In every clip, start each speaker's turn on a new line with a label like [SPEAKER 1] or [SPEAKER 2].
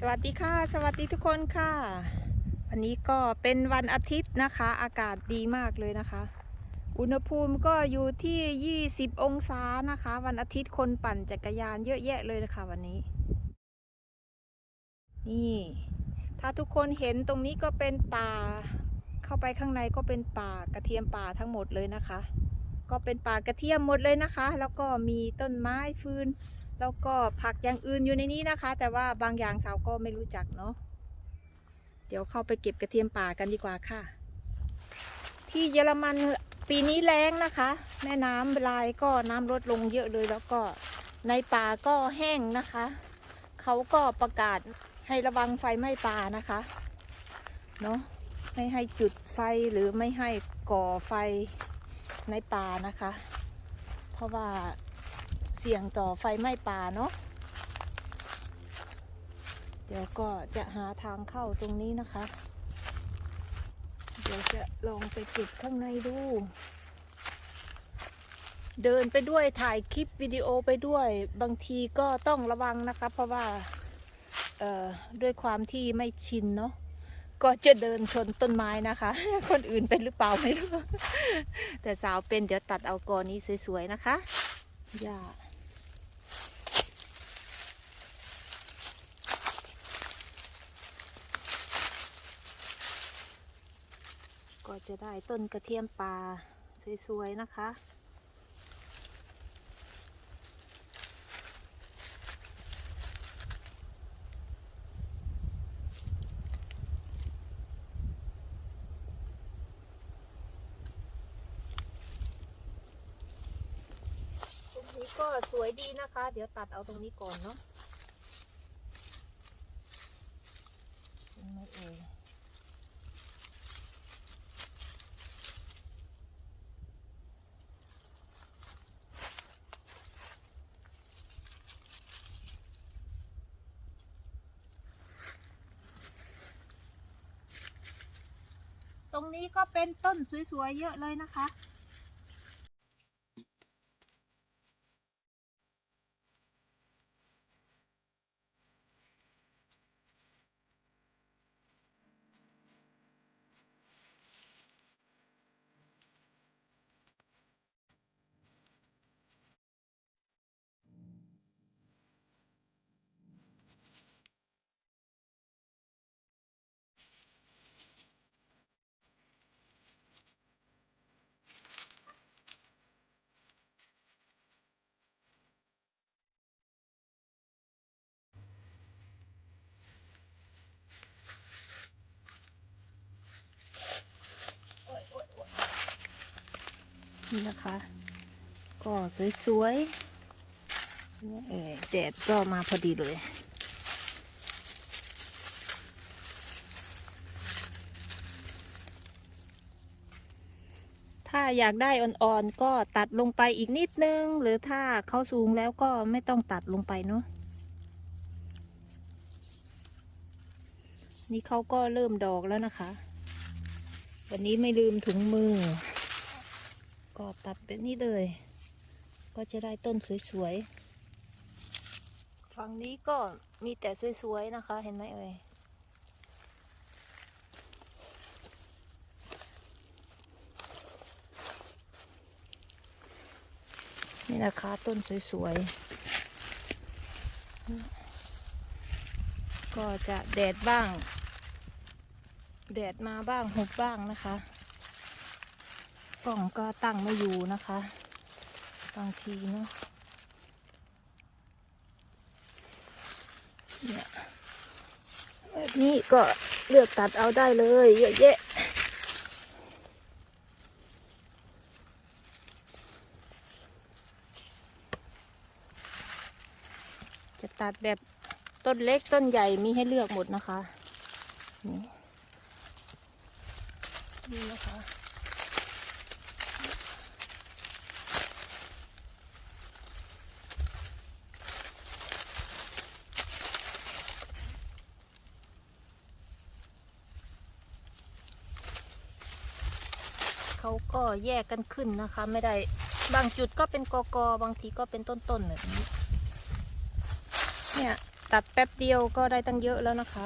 [SPEAKER 1] สวัสดีค่ะ สวัสดีทุกคนค่ะ วันนี้ก็เป็นวันอาทิตย์นะคะ อากาศดีมากเลยนะคะ อุณหภูมิก็อยู่ที่ 20 องศานะคะ วันอาทิตย์คนปั่นจักรยานเยอะแยะเลยนะคะวันนี้ นี่ ถ้าทุกคนเห็นตรงนี้ก็เป็นป่า เข้าไปข้างในก็เป็นป่ากระเทียมป่าทั้งหมดเลยนะคะ ก็เป็นป่ากระเทียมหมดเลยนะคะ แล้วก็มีต้นไม้ฟืน แล้วก็ผักอย่างอื่นอยู่ในนี้นะคะ แต่ว่าบางอย่างสาวก็ไม่รู้จักเนาะเดี๋ยวเข้าไปเก็บกระเทียมป่ากันดีกว่าค่ะ ที่เยอรมันปีนี้แล้งนะคะ แม่น้ำลายก็น้ำลดลงเยอะเลยแล้วก็ในป่าก็แห้งนะคะ เขาก็ประกาศให้ระวังไฟไหม้ป่านะคะเนาะไม่ให้จุดไฟหรือไม่ให้ก่อไฟในป่านะคะ เพราะว่า เสี่ยงต่อไฟไหม้ป่าเนาะเดี๋ยวก็จะหาทางเข้าตรงนี้นะคะ เดี๋ยวจะลองไปเก็บข้างในดู เดินไปด้วยถ่ายคลิปวิดีโอไปด้วย บางทีก็ต้องระวังนะคะ เพราะว่าเออด้วยความที่ไม่ชินเนาะก็จะเดินชนต้นไม้นะคะ คนอื่นเป็นหรือเปล่าไม่รู้ แต่สาวเป็นเดี๋ยวตัดเอากอนี้สวยๆนะคะ อย่าก็ จะได้ต้นกระเทียมป่าสวยๆ นะคะตรงนี้ก็สวยดีนะคะ เดี๋ยวตัดเอาตรงนี้ก่อนเนาะเห็นไหม่เอ่ยตรง นี้ก็เป็นต้นสวยๆเยอะเลยนะคะ นี่นะคะ ก็สวยๆเออแดดก็มาพอดีเลยถ้าอยากได้อ่อนๆก็ตัดลงไปอีกนิดนึง หรือถ้าเขาสูงแล้วก็ไม่ต้องตัดลงไปเนาะนี่เขาก็เริ่มดอกแล้วนะคะ วันนี้ไม่ลืมถุงมือ ก็ตัดแบบนี้เลย ก็จะได้ต้นสวยๆ ฝั่งนี้ก็มีแต่สวยๆนะคะ เห็นไหมเอ่ยนี่นะคะต้นสวยๆ ก็จะแดดบ้าง แดดมาบ้างหุบบ้างนะคะ ล่องก็ตั้งไม่อยู่นะคะ บางทีเนาะเนี่ยแบบนี้ก็เลือกตัดเอาได้เลยเยอะแยะจะตัดแบบต้นเล็กต้นใหญ่มีให้เลือกหมดนะคะ นี่นี่นะคะ ก็แยกกันขึ้นนะคะ ไม่ได้บางจุดก็เป็นกอกอบางทีก็เป็นต้นๆแบบนี้ เนี่ยตัดแป๊บเดียวก็ได้ตั้งเยอะแล้วนะคะ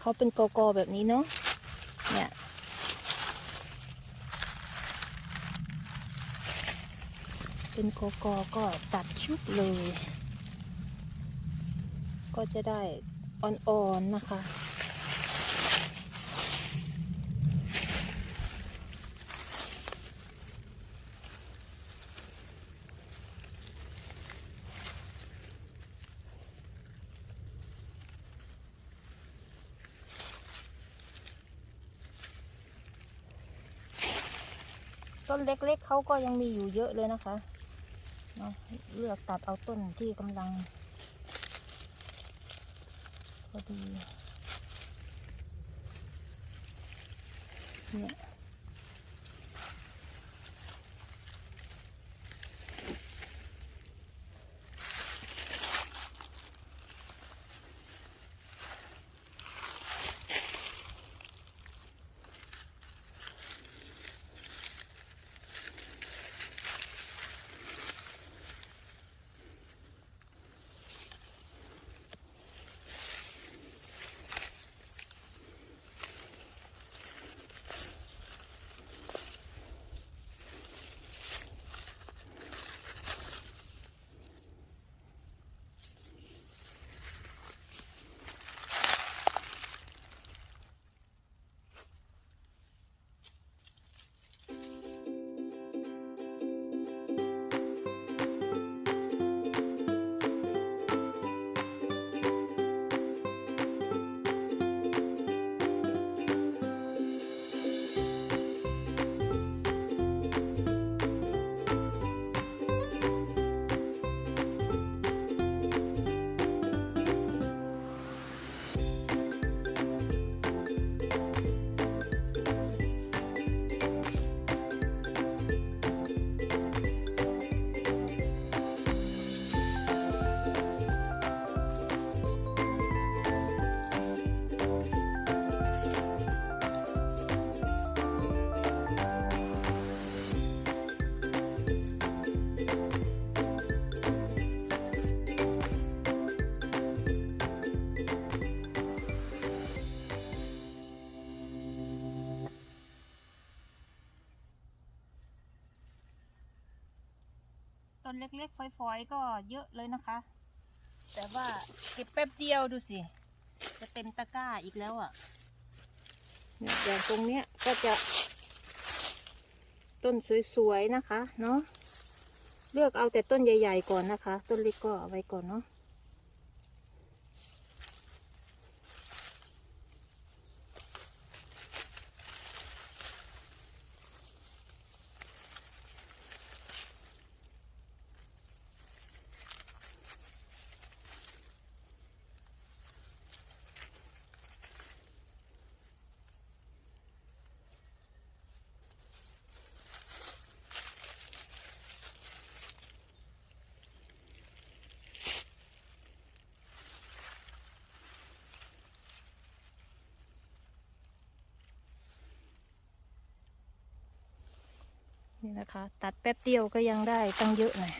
[SPEAKER 1] เขาเป็นกอกอแบบนี้เนาะเนี่ยเป็นกอกอก็ตัดชุบเลย ก็จะได้อ่อนๆนะคะ ต้นเล็กๆเขาก็ยังมีอยู่เยอะเลยนะคะเนาะเลือกตัดเอาต้นที่กำลังพอดีเนี่ย นเล็กๆฝอยๆ ก็เยอะเลยนะคะ แต่ว่าเก็บแป๊บเดียวดูสิ จะเต็มตะกร้าอีกแล้วอะ่ะอย่างตรงเนี้ยก็จะ ต้นสวยๆนะคะ เนาะเลือกเอาแต่ต้นใหญ่ ๆ ก่อนนะคะ ต้นเล็กก็เอาไว้ก่อนเนาะ นี่นะคะ ตัดแป๊บเดียวก็ยังได้ตั้งเยอะเลย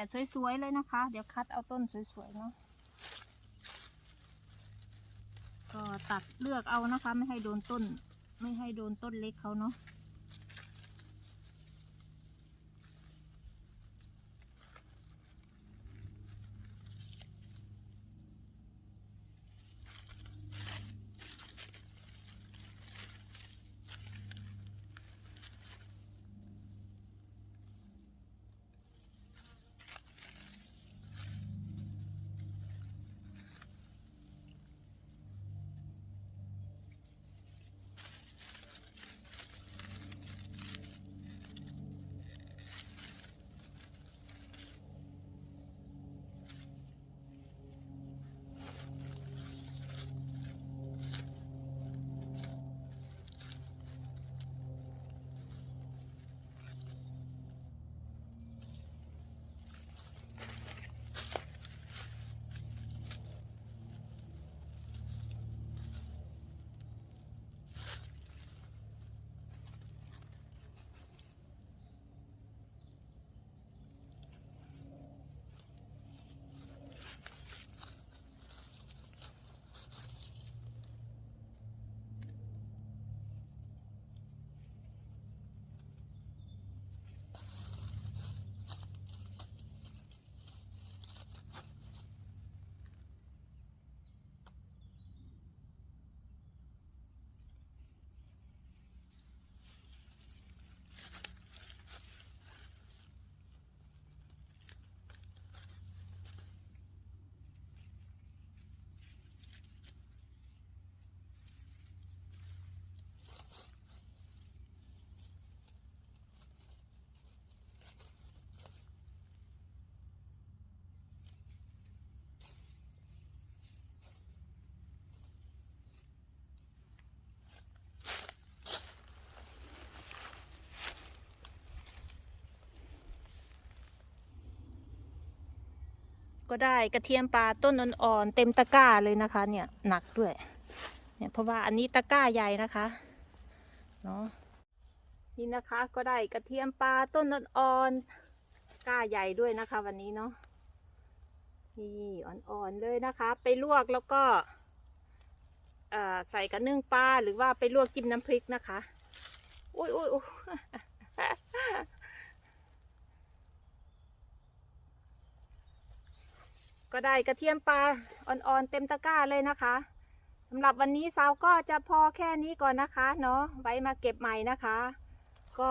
[SPEAKER 1] แต่สวยๆเลยนะคะ เดี๋ยวคัดเอาต้นสวยๆเนาะก็ตัดเลือกเอานะคะ ไม่ให้โดนต้น ไม่ให้โดนต้นเล็กเขาเนาะ ก็ได้กระเทียมปลาต้นอ่อนๆเต็มตะกร้าเลยนะคะ เนี่ยหนักด้วย เนี่ยเพราะว่าอันนี้ตะกร้าใหญ่นะคะเนาะนี่นะคะก็ได้กระเทียมปลาต้นอ่อนๆกร้าใหญ่ด้วยนะคะ วันนี้เนาะนี่อ่อนๆเลยนะคะ ไปลวกแล้วก็ใส่กระนึ่งปลาหรือว่าไปลวกจิ้มน้ำพริกนะคะโอ้ยอุ้ยอุ้ย ก็ได้กระเทียมปลาอ่อนๆเต็มตะกร้าเลยนะคะสำหรับวันนี้สาวก็จะพอแค่นี้ก่อนนะคะเนาะไว้มาเก็บใหม่นะคะ ก็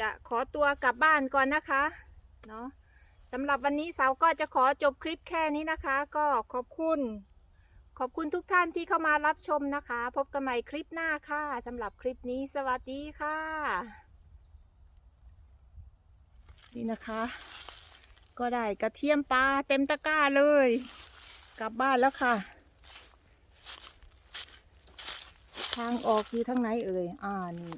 [SPEAKER 1] จะขอตัวกลับบ้านก่อนนะคะเนาะสำหรับวันนี้สาวก็จะขอจบคลิปแค่นี้นะคะ ก็ขอบคุณ ขอบคุณทุกท่านที่เข้ามารับชมนะคะ พบกันใหม่คลิปหน้าค่ะสำหรับคลิปนี้สวัสดีค่ะ นี่นะคะ ก็ได้กระเทียมปลาเต็มตะกร้าเลย กลับบ้านแล้วค่ะ ทางออกอยู่ทางไหนเอ่ยอ่านี่